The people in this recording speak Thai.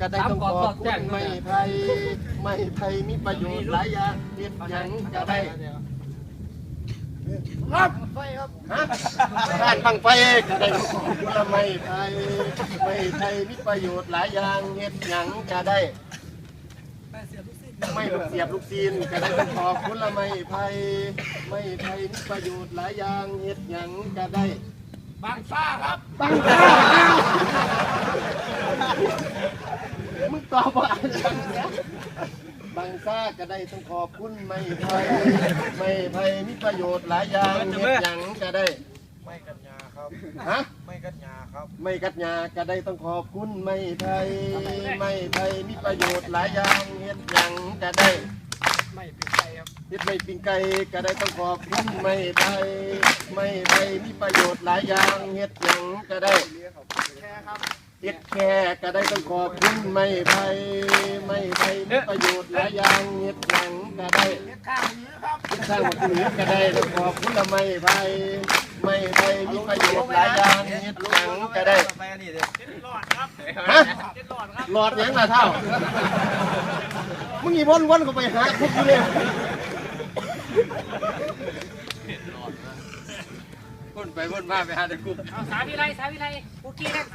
ก็ได้ต้องขอบคุณไม่ไทยไม่ไทยมีประโยชน์หลายอย่างเฮ็ดหยังก็ได้ครับฮะบ้านบังไฟก็ได้ต้องขอบคุณละไม่ไทยไม่ไทยมีประโยชน์หลายอย่างเฮ็ดหยังก็ได้ไม่ลูกเสียบลูกซีนก็ได้ต้องขอบคุณละไม่ไทยไม่ไทยมีประโยชน์หลายอย่างเฮ็ดหยังก็ได้บางซ่าครับบังตา อบว่าบางซ่าก็ได้ต้องขอบคุณไม่ไทยไม่ไทยมีประโยชน์หลายอย่างเห็ดหยังก็ได้ ไม่กัญญาครับ ฮะ ไม่กัญญาครับ ไม่กัดยาก็ได้ต้องขอบคุณไม่ไทยไม่ไทยมีประโยชน์หลายอย่างเห็ดหยังก็ได้ ไม่เป็น เฮ็ดไม่ปิ้งไก่ก็ได้ต้องขอบคุณไม่ไทยไม่ไทยมีประโยชน์หลายอย่างเฮ็ดหยังก็ได้แค่ครับเฮ็ดแค่ก็ได้ต้องขอบคุณไม่ไทยไม่ไทยมีประโยชน์หลายอย่างเฮ็ดหยังก็ได้เฮ็ดข้างนี้ครับเฮ็ดสร้างหมดเหนือก็ได้ต้องขอบคุณละไม่ไทยไม่ไทยมีประโยชน์หลายอย่างเฮ็ดหยังก็ได้เจ็ดหลอดครับฮะเจ็ดหลอดครับหลอดยังล่ะเท่ามึงอีวนวนๆเข้าไปหาคุกอยู่เลย พ่นไปพ่นมาไปหาแต่กุ๊กเอาสาวิไลสาวิไลคุกกี้นะ